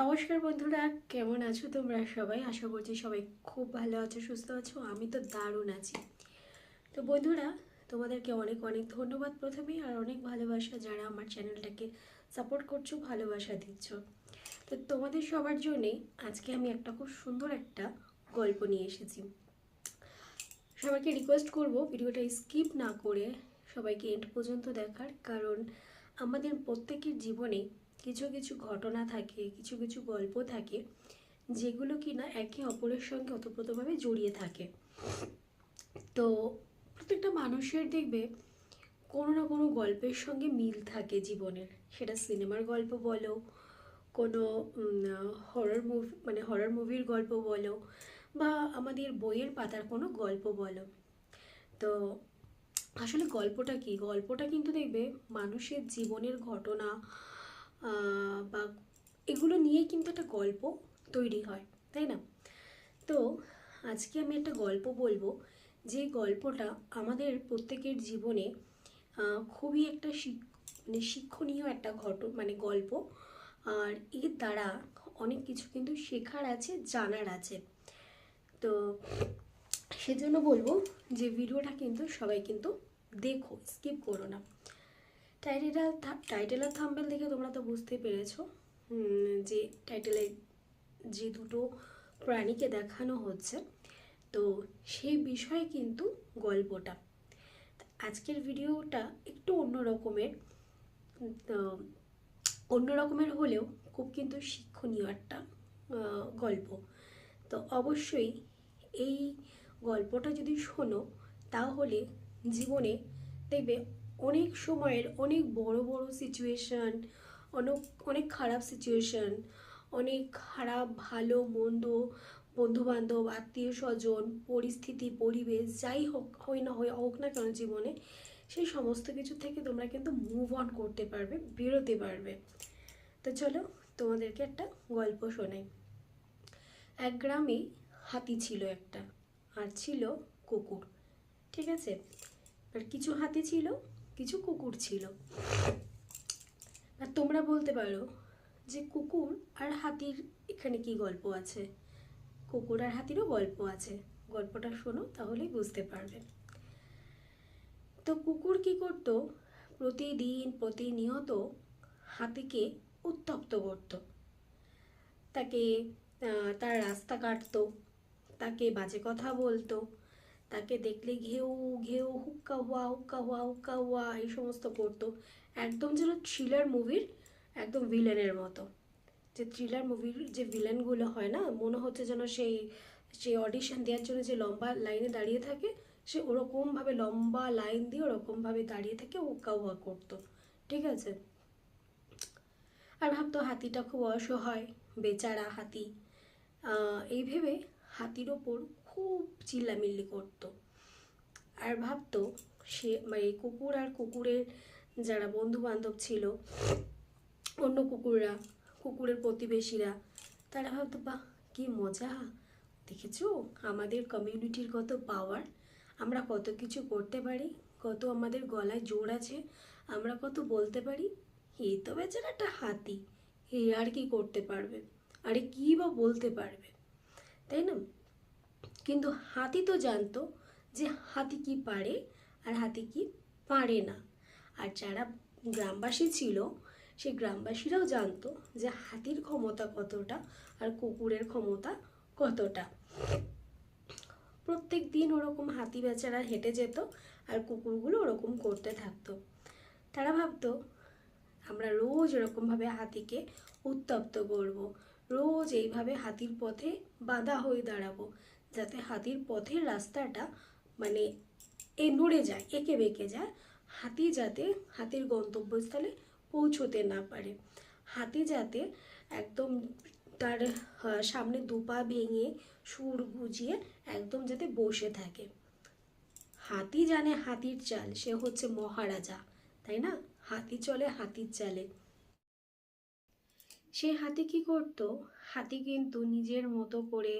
নমস্কার বন্ধুরা, কেমন আছো তোমরা সবাই? আশা করছি সবাই খুব ভালো আছো, সুস্থ আছো, আমি তো দারুণ আছি। তো বন্ধুরা, তোমাদেরকে অনেক অনেক ধন্যবাদ প্রথমেই, আর অনেক ভালোবাসা যারা আমার চ্যানেলটাকে সাপোর্ট করছ, ভালোবাসা দিচ্ছ। তো তোমাদের সবার জন্যে আজকে আমি একটা খুব সুন্দর একটা গল্প নিয়ে এসেছি। সবাইকে রিকোয়েস্ট করব ভিডিওটা স্কিপ না করে সবাইকে এন্ড পর্যন্ত দেখার, কারণ আমাদের প্রত্যেকের জীবনে কিছু কিছু ঘটনা থাকে, কিছু কিছু গল্প থাকে, যেগুলো কি না একে অপরের সঙ্গে ওতপ্রোতভাবে জড়িয়ে থাকে। তো প্রত্যেকটা মানুষের দেখবে কোনো না কোনো গল্পের সঙ্গে মিল থাকে জীবনের। সেটা সিনেমার গল্প বলো, কোনো হরর মুভি মানে হরর মুভির গল্প বলো, বা আমাদের বইয়ের পাতার কোনো গল্প বলো। তো আসলে গল্পটা কি? গল্পটা কিন্তু দেখবে মানুষের জীবনের ঘটনা বা এগুলো নিয়ে কিন্তু একটা গল্প তৈরি হয়, তাই না? তো আজকে আমি একটা গল্প বলব, যে গল্পটা আমাদের প্রত্যেকের জীবনে খুবই একটা মানে শিক্ষণীয় একটা ঘট মানে গল্প। আর এর দ্বারা অনেক কিছু কিন্তু শেখার আছে, জানার আছে। তো সেজন্য বলব যে ভিডিওটা কিন্তু সবাই কিন্তু দেখো, স্কিপ করো না। টাইটেল টাইটেল আর থাম্বেল দেখে তোমরা তো বুঝতে পেরেছ যে টাইটেলে যে দুটো প্রাণীকে দেখানো হচ্ছে। তো সেই বিষয়ে কিন্তু গল্পটা। আজকের ভিডিওটা একটু অন্য রকমের অন্য রকমের হলেও খুব কিন্তু শিক্ষণীয় একটা গল্প। তো অবশ্যই এই গল্পটা যদি শোনো, তাহলে জীবনে দেখবে অনেক সময়ের অনেক বড় বড় সিচুয়েশন অনেক অনেক খারাপ সিচুয়েশন অনেক খারাপ, ভালো, মন্দ, বন্ধুবান্ধব, আত্মীয় স্বজন, পরিস্থিতি, পরিবেশ, যাই হোক হয় না হয় হোক না কেন জীবনে, সেই সমস্ত কিছু থেকে তোমরা কিন্তু মুভ অন করতে পারবে, বেরোতে পারবে। তো চলো, তোমাদেরকে একটা গল্প শোনাই। এক গ্রামে হাতি ছিল একটা, আর ছিল কুকুর, ঠিক আছে? আর কিছু হাতি ছিল কিছু কুকুর ছিল। আর তোমরা বলতে পারো যে কুকুর আর হাতির এখানে কি গল্প আছে? কুকুর আর হাতিরও গল্প আছে। গল্পটা শোনো, তাহলেই বুঝতে পারবে। তো কুকুর কি করত? প্রতিদিন, প্রতিনিয়ত হাতিকে উত্তপ্ত করত। তাকে তার রাস্তা কাটতো, তাকে বাজে কথা বলতো তাকে দেখলে ঘেউ ঘেউ, হুক্কা হুয়া হুক্কা হুয়া হুক্কা হুয়া এই সমস্ত করতো। একদম যেন থ্রিলার মুভির একদম ভিলেনের মতো। যে থ্রিলার মুভির যে ভিলেনগুলো হয় না, মনে হচ্ছে যেন সেই সেই অডিশন দেওয়ার জন্য যে লম্বা লাইনে দাঁড়িয়ে থাকে, সে ওরকমভাবে লম্বা লাইন দিয়ে ওরকমভাবে দাঁড়িয়ে থেকে হুক্কা হুয়া করতো। ঠিক আছে? আর ভাবতো হাতিটা খুব অসহায়, বেচারা হাতি। এই ভেবে হাতির ওপর খুব চিল্লামিল্লি করতো। আর ভাবতো সে মানে কুকুর আর কুকুরের যারা বন্ধু বান্ধব ছিল, অন্য কুকুররা, কুকুরের প্রতিবেশীরা, তারা ভাবতো, বাহ, কি মজা। দেখেছ? আমাদের কমিউনিটির কত পাওয়ার আমরা কত কিছু করতে পারি, কত আমাদের গলায় জোর আছে, আমরা কত বলতে পারি। এই তো বেচারা একটা হাতি, এ আর কি করতে পারবে? আরে কী বা বলতে পারবে? তাই না? কিন্তু হাতি তো জানতো যে হাতি কি পারে আর হাতি কি পারে না। আর যারা গ্রামবাসী ছিল, সেই গ্রামবাসীরাও জানতো যে হাতির ক্ষমতা কতটা আর কুকুরের ক্ষমতা কতটা। প্রত্যেক দিন ওরকম হাতি বেচারা হেঁটে যেত আর কুকুরগুলো ওরকম করতে থাকতো। তারা ভাবতো, আমরা রোজ এরকমভাবে হাতিকে উত্তপ্ত করব, রোজ এইভাবে হাতির পথে বাধা হয়ে দাঁড়াবো যাতে হাতির পথের রাস্তাটা মানে এ নড়ে যায়, এঁকে বেঁকে যায়। হাতি যাতে হাতির গন্তব্যস্থলে পৌঁছতে না পারে। হাতি যাতে একদম তার সামনে দুপা ভেঙে সুর গুজিয়ে একদম যাতে বসে থাকে। হাতি জানে হাতির চাল, সে হচ্ছে মহারাজা, তাই না? হাতি চলে হাতির চালে। সে হাতি কি করত? হাতি কিন্তু নিজের মতো করে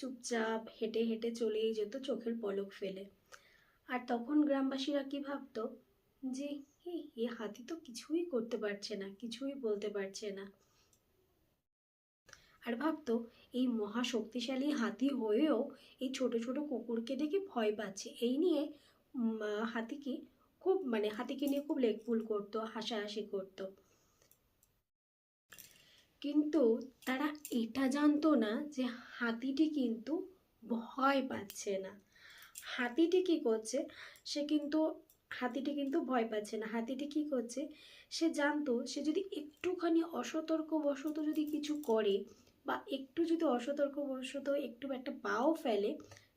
চুপচাপ হেঁটে হেঁটে চলেই যেত চোখের পলক ফেলে। আর তখন গ্রামবাসীরা কি ভাবতো? যে "এই, এ হাতি তো কিছুই করতে পারছে না কিছুই বলতে পারছে না। আর ভাবতো এই মহা শক্তিশালী হাতি হয়েও এই ছোট ছোট কুকুরকে দেখে ভয় পাচ্ছে। এই নিয়ে হাতিকে খুব মানে হাতিকে নিয়ে খুব লেকপুল করতো হাসাহাসি করতো। কিন্তু তারা এটা জানতো না যে হাতিটি কিন্তু ভয় পাচ্ছে না। হাতিটি কি করছে? সে কিন্তু, হাতিটি কিন্তু ভয় পাচ্ছে না। হাতিটি কি করছে? সে জানতো, সে যদি একটুখানি অসতর্কবশত যদি কিছু করে বা একটু যদি অসতর্কবশত একটু একটা পাও ফেলে,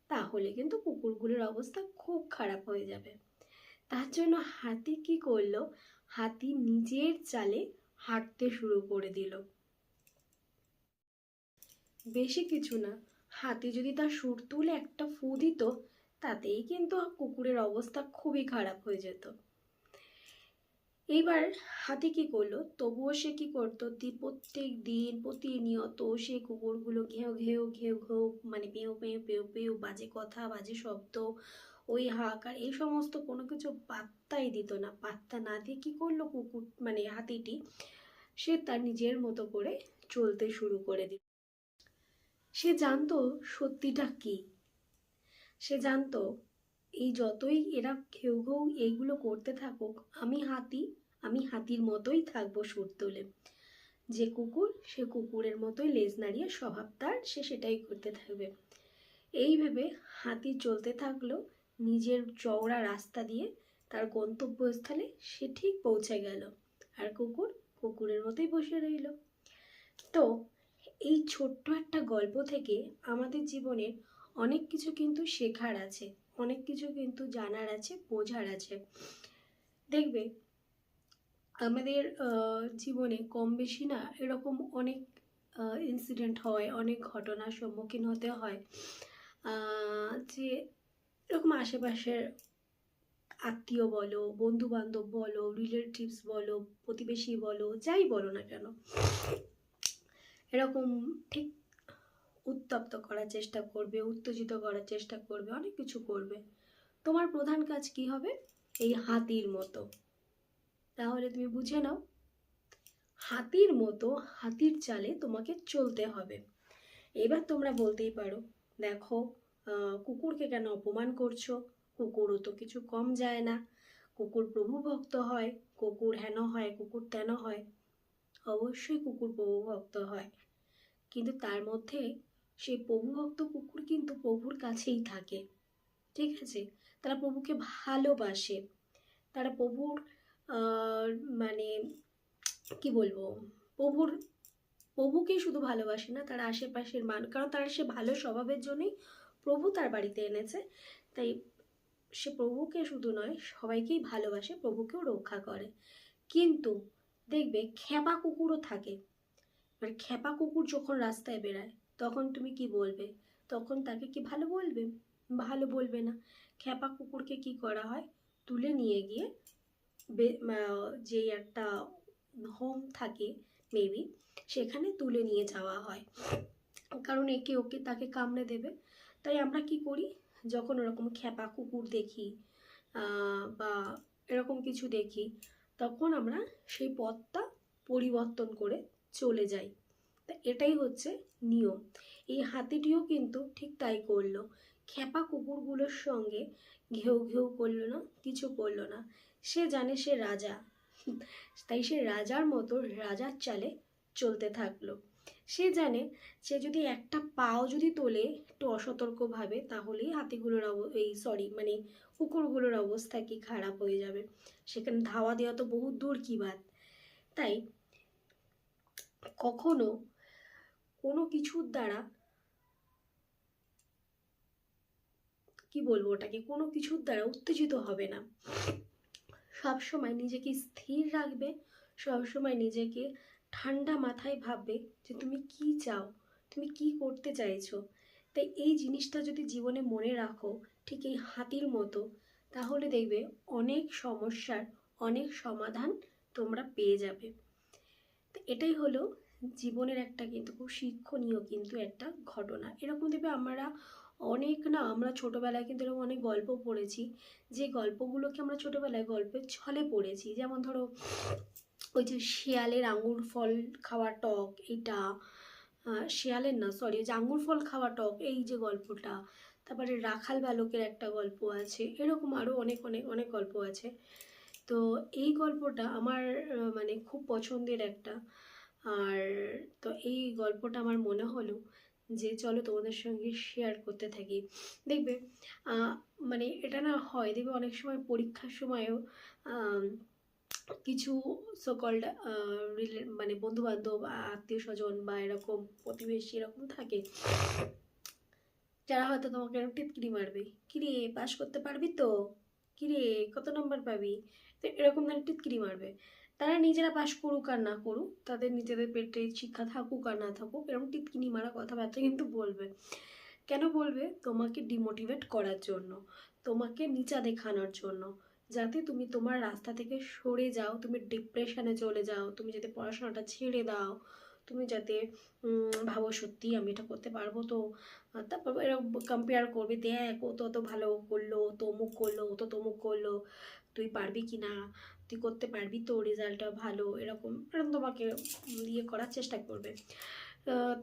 তাহলে কিন্তু কুকুরগুলোর অবস্থা খুব খারাপ হয়ে যাবে। তার জন্য হাতি কি করল? হাতি নিজের চালে হাঁটতে শুরু করে দিল। বেশি কিছু না। হাতি যদি তার সুর তুলে একটা ফু দিত, তাতেই কিন্তু কুকুরের অবস্থা খুবই খারাপ হয়ে যেত। এইবার হাতি কি করল? তবুও সে কি করতো? প্রত্যেক দিন প্রতিনিয়ত সেই কুকুরগুলো ঘেউ ঘেউ ঘেউ ঘেউ মানে পেউ পেউ পেউ পেউ, বাজে কথা, বাজে শব্দ, ওই হাহাকার এই সমস্ত কোনো কিছু পাত্তাই দিত না। পাত্তা না দিয়ে কি করল কুকুর মানে হাতিটি? সে তার নিজের মতো করে চলতে শুরু করে দিল। সে জানতো সত্যিটা কি। সে জানতো, এই যতই এরা ঘেউ ঘেউ এইগুলো করতে থাকুক, আমি হাতি, আমি হাতির মতোই থাকব সুর তুলে। যে কুকুর, সে কুকুরের মতোই লেজ নাড়িয়ে স্বভাব তার, সে সেটাই করতে থাকবে এই ভেবে হাতি চলতে থাকল নিজের চওড়া রাস্তা দিয়ে, তার গন্তব্যস্থলে সে ঠিক পৌঁছে গেল। আর কুকুর কুকুরের মতোই বসে রইল। তো এই ছোট্ট একটা গল্প থেকে আমাদের জীবনে অনেক কিছু কিন্তু শেখার আছে, অনেক কিছু কিন্তু জানার আছে, বোঝার আছে। দেখবে, আমাদের জীবনে কম বেশি না এরকম অনেক ইনসিডেন্ট হয়, অনেক ঘটনার সম্মুখীন হতে হয়। যে এরকম আশেপাশের আত্মীয় বলো বন্ধু বান্ধব বলো রিলেটিভস বলো, প্রতিবেশী বলো, যাই বলো না কেন এরকম ঠিক উত্তপ্ত করার চেষ্টা করবে, উত্তেজিত করার চেষ্টা করবে, অনেক কিছু করবে। তোমার প্রধান কাজ কি হবে? এই হাতির মতো। তাহলে তুমি বুঝে নাও, হাতির মতো হাতির চালে তোমাকে চলতে হবে। এবার তোমরা বলতেই পারো, দেখো কুকুরকে কেন অপমান করছ? কুকুরও তো কিছু কম যায় না। কুকুর প্রভু ভক্ত হয়, কুকুর হেন হয়, কুকুর তেন হয়। অবশ্যই কুকুর প্রভু ভক্ত হয়। কিন্তু তার মধ্যে সেই প্রভুভক্ত কুকুর কিন্তু প্রভুর কাছেই থাকে। ঠিক আছে? তারা প্রভুকে ভালোবাসে। তারা প্রভুর মানে কি বলব? প্রভুর, প্রভুকেই শুধু ভালোবাসে না, তার আশেপাশের মান, কারণ তার সে ভালো স্বভাবের জন্যই প্রভু তার বাড়িতে এনেছে। তাই সে প্রভুকে শুধু নয়, সবাইকেই ভালোবাসে, প্রভুকেও রক্ষা করে। কিন্তু দেখবে, খেপা কুকুরও থাকে। মানে খেপা কুকুর যখন রাস্তায় বেড়ায়, তখন তুমি কি বলবে? তখন তাকে কি ভালো বলবে? ভালো বলবে না। খেপা কুকুরকে কি করা হয়? তুলে নিয়ে গিয়ে যে একটা হোম থাকে মেবি সেখানে তুলে নিয়ে যাওয়া হয়। কারণ একে ওকে তাকে কামড়ে দেবে। তাই আমরা কি করি? যখন ওরকম খেপা কুকুর দেখি বা এরকম কিছু দেখি, তখন আমরা সেই পথটা পরিবর্তন করে চলে যাই তা এটাই হচ্ছে নিয়ম। এই হাতিটিও কিন্তু ঠিক তাই করল। খেপা কুকুরগুলোর সঙ্গে ঘেউ ঘেউ করল না, কিছু করল না। সে জানে সে রাজা। তাই সে রাজার মতো রাজার চালে চলতে থাকল। সে জানে সে যদি একটা পাও যদি তোলে একটু অসতর্কভাবে, তাহলেই হাতিগুলোর এই সরি মানে কুকুরগুলোর অবস্থা কি খারাপ হয়ে যাবে। সেখানে ধাওয়া দেওয়া তো বহু দূর কি বাত। তাই কখনো কোনো কিছুর দ্বারা কি বলব ওটাকে? কোনো কিছুর দ্বারা উত্তেজিত হবে না। সব সময় নিজেকে স্থির রাখবে সব সময় নিজেকে ঠান্ডা মাথায় ভাববে যে তুমি কি চাও, তুমি কি করতে চাইছো? তাই এই জিনিসটা যদি জীবনে মনে রাখো, ঠিক এই হাতির মতো, তাহলে দেখবে অনেক সমস্যার অনেক সমাধান তোমরা পেয়ে যাবে। এটাই হলো জীবনের একটা কিন্তু খুব শিক্ষণীয় কিন্তু একটা ঘটনা। এরকম দেখবে আমরা অনেক না, আমরা ছোটোবেলায় কিন্তু এরকম অনেক গল্প পড়েছি। যে গল্পগুলোকে আমরা ছোটোবেলায় গল্পের ছলে পড়েছি। যেমন ধরো, ওই যে শিয়ালের আঙুর ফল খাওয়া টক এটা শিয়ালের না সরি যে আঙুর ফল খাওয়া টক, এই যে গল্পটা। তারপরে রাখাল বালকের একটা গল্প আছে। এরকম আরও অনেক অনেক অনেক গল্প আছে। তো এই গল্পটা আমার মানে খুব পছন্দের একটা। আর তো এই গল্পটা আমার মনে হলো যে চলো তোমাদের সঙ্গে শেয়ার করতে থাকি। দেখবে মানে এটা না হয়, দেখবে অনেক সময় পরীক্ষার সময়ও কিছু সকল্ড মানে বন্ধু বান্ধব আত্মীয় স্বজন বা এরকম প্রতিবেশী এরকম থাকে, যারা হয়তো তোমাকে এরকম টিটকিরি মারবে। কিরে পাস করতে পারবি তো? কিরে, কত নম্বর পাবি? তো এরকম ধরনের টিটকিরি মারবে। তারা নিজেরা পাস করুক আর না করুক, তাদের নিজেদের পেটে শিক্ষা থাকুক আর না থাকুক, এরকম টিটকিনি মারা কথাবার্তা কিন্তু বলবে। কেন বলবে? তোমাকে ডিমোটিভেট করার জন্য, তোমাকে নিচা দেখানোর জন্য। যাতে তুমি তোমার রাস্তা থেকে সরে যাও, তুমি ডিপ্রেশনে চলে যাও, তুমি যাতে পড়াশোনাটা ছেড়ে দাও, তুমি যাতে ভাবো সত্যি আমি এটা করতে পারব তো। তারপর এরকম কম্পেয়ার করবে, দেখ ও তো অত ভালো করল, ও তো অমুক করল, ও তো তমুক করল। তুই পারবি কি না তুই করতে পারবি তো রেজাল্টটা ভালো, এরকম এরকম তোমাকে ইয়ে করার চেষ্টা করবে।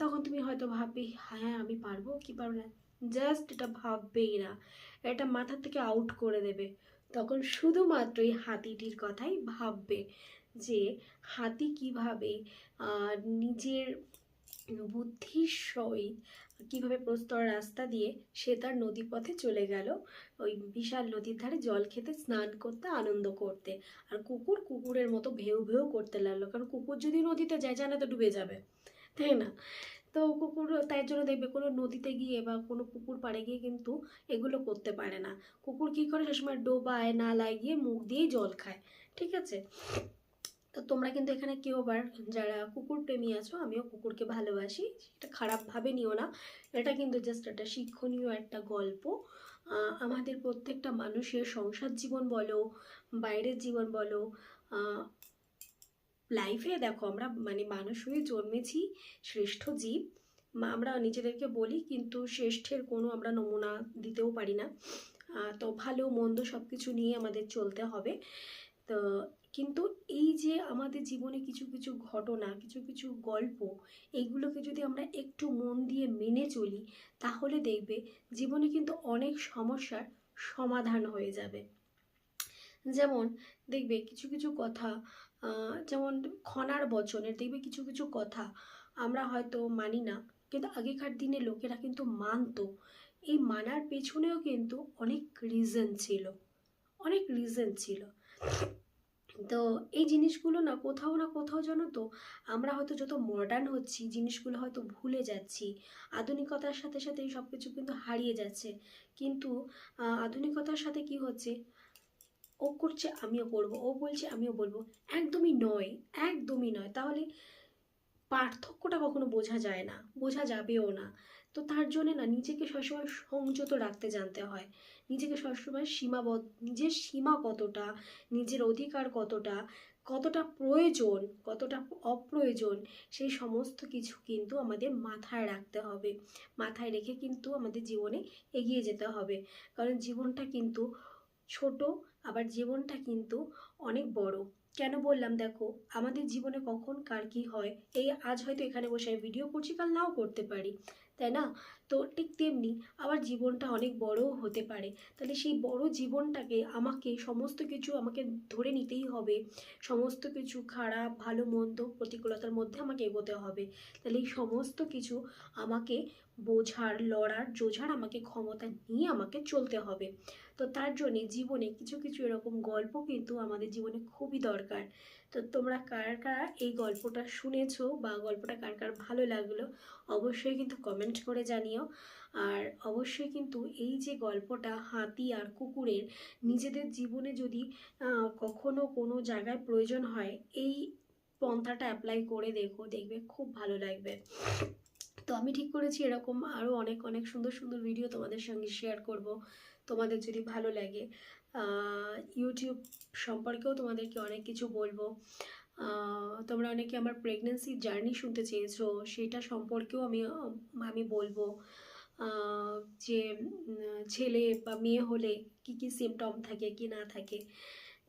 তখন তুমি হয়তো ভাববে হ্যাঁ আমি পারব, কি পারব না? জাস্ট এটা ভাববেই না। এটা মাথা থেকে আউট করে দেবে। তখন শুধুমাত্র এই হাতিটির কথাই ভাববে যে হাতি কীভাবে নিজের বুদ্ধির সহিত কীভাবে প্রস্তর রাস্তা দিয়ে সে তার নদী পথে চলে গেল। ওই বিশাল নদীর ধারে জল খেতে, স্নান করতে, আনন্দ করতে। আর কুকুর কুকুরের মতো ভেউ ভেউ করতে লাগল। কারণ কুকুর যদি নদীতে যায়, জানে তো ডুবে যাবে। তাই না? তো কুকুর তাই জন্য দেখবে, কোনো নদীতে গিয়ে বা কোনো পুকুর পাড়ে গিয়ে কিন্তু এগুলো করতে পারে না। কুকুর কী করে? সবসময় ডোবায়, নালায় গিয়ে মুখ দিয়েই জল খায়। ঠিক আছে? তো তোমরা কিন্তু এখানে কেউ আবার যারা কুকুর প্রেমী আছো, আমিও কুকুরকে ভালোবাসি। এটা খারাপভাবে নিও না। এটা কিন্তু জাস্ট একটা শিক্ষণীয় একটা গল্প। আমাদের প্রত্যেকটা মানুষের সংসার জীবন বলো, বাইরের জীবন বলো লাইফে দেখো আমরা মানে মানুষ হয়ে জন্মেছি শ্রেষ্ঠ জীব। আমরা নিজেদেরকে বলি কিন্তু শ্রেষ্ঠের কোনো আমরা নমুনা দিতেও পারি না। তো ভালো, মন্দ সব কিছু নিয়ে আমাদের চলতে হবে। তো কিন্তু এই যে আমাদের জীবনে কিছু কিছু ঘটনা, কিছু কিছু গল্প এইগুলোকে যদি আমরা একটু মন দিয়ে মেনে চলি, তাহলে দেখবে জীবনে কিন্তু অনেক সমস্যার সমাধান হয়ে যাবে। যেমন দেখবে কিছু কিছু কথা যেমন খনার বচনের দেখবে কিছু কিছু কথা আমরা হয়তো মানি না, কিন্তু আগেকার দিনে লোকেরা কিন্তু মানতো। এই মানার পেছনেও কিন্তু অনেক রিজন ছিল, অনেক রিজন ছিল। তো এই জিনিসগুলো না কোথাও না কোথাও জানো তো, আমরা হয়তো যত মডার্ন হচ্ছি, জিনিসগুলো হয়তো ভুলে যাচ্ছি। আধুনিকতার সাথে সাথে এই সব কিছু কিন্তু হারিয়ে যাচ্ছে। কিন্তু আধুনিকতার সাথে কি হচ্ছে? ও করছে আমিও করব, ও বলছে আমিও বলব। একদমই নয় একদমই নয়। তাহলে পার্থক্যটা কখনো বোঝা যায় না, বোঝা যাবেও না। তো তার জন্য না, নিজেকে সবসময় সংযত রাখতে জানতে হয়। নিজেকে সবসময় সীমাবদ্ধ, নিজের সীমা কতটা, নিজের অধিকার কতটা কতটা প্রয়োজন, কতটা অপ্রয়োজন, সেই সমস্ত কিছু কিন্তু আমাদের মাথায় রাখতে হবে। মাথায় রেখে কিন্তু আমাদের জীবনে এগিয়ে যেতে হবে। কারণ জীবনটা কিন্তু ছোট, আবার জীবনটা কিন্তু অনেক বড়। কেন বললাম দেখো, আমাদের জীবনে কখন কার কী হয়, এই আজ হয়তো এখানে বসে আমি ভিডিও করছি, কাল নাও করতে পারি, তাই না? তো ঠিক তেমনি আবার জীবনটা অনেক বড়ও হতে পারে। তাহলে সেই বড় জীবনটাকে আমাকে সমস্ত কিছু আমাকে ধরে নিতেই হবে, সমস্ত কিছু খারাপ, ভালো, মন্দ, প্রতিকূলতার মধ্যে আমাকে এগোতে হবে। তাহলে এই সমস্ত কিছু আমাকে বোঝার, লড়ার, জোঝার আমাকে ক্ষমতা নিয়ে আমাকে চলতে হবে। তো তার জন্যে জীবনে কিছু কিছু এরকম গল্প কিন্তু আমাদের জীবনে খুবই দরকার। তো তোমরা কার, কারা এই গল্পটা শুনেছো বা গল্পটা কার কার ভালো লাগল অবশ্যই কিন্তু কমেন্ট করে জানিও। আর অবশ্যই কিন্তু এই যে গল্পটা হাতি আর কুকুরের নিজেদের জীবনে যদি কখনো কোনো জায়গায় প্রয়োজন হয়, এই পন্থাটা অ্যাপ্লাই করে দেখো, দেখবে খুব ভালো লাগবে। তো আমি ঠিক করেছি এরকম আরও অনেক অনেক সুন্দর সুন্দর ভিডিও তোমাদের সঙ্গে শেয়ার করব। তোমাদের যদি ভালো লাগে ইউটিউব সম্পর্কেও তোমাদেরকে অনেক কিছু বলব। তোমরা অনেকে আমার প্রেগনেন্সি জার্নি শুনতে চেয়েছো, সেটা সম্পর্কেও আমি আমি বলব। যে ছেলে বা মেয়ে হলে কি কি সিমটম থাকে, কি না থাকে।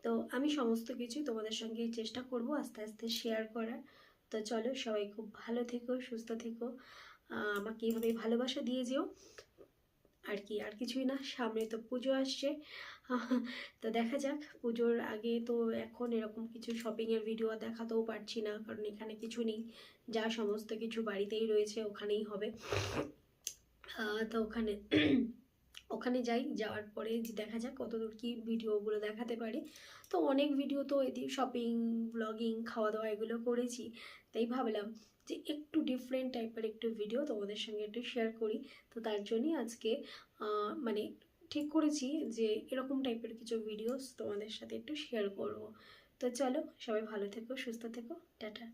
তো আমি সমস্ত কিছুই তোমাদের সঙ্গে চেষ্টা করব আস্তে আস্তে শেয়ার করার। তো চলো সবাই খুব ভালো থেকো, সুস্থ থেকো। আমাকে এইভাবে ভালোবাসা দিয়ে যেও। আর কি, আর কিছুই না, সামনে তো পুজো আসছে। তো দেখা যাক, পুজোর আগে তো এখন এরকম কিছু শপিংয়ের ভিডিও দেখাতেও পারছি না, কারণ এখানে কিছু নেই। যা সমস্ত কিছু বাড়িতেই রয়েছে, ওখানেই হবে। তো ওখানে ওখানে যাই, যাওয়ার পরে দেখা যাক কতদূর কি ভিডিওগুলো দেখাতে পারে। তো অনেক ভিডিও তো এদি শপিং ব্লগিং খাওয়া দাওয়া এগুলো করেছি, তাই ভাবলাম যে একটু ডিফারেন্ট টাইপের একটু ভিডিও তোমাদের সঙ্গে একটু শেয়ার করি। তো তার জন্যই আজকে মানে ঠিক করেছি যে এরকম টাইপের কিছু ভিডিওস তোমাদের সাথে একটু শেয়ার করব। তো চলো সবাই ভালো থেকো, সুস্থ থেকো, টাটা।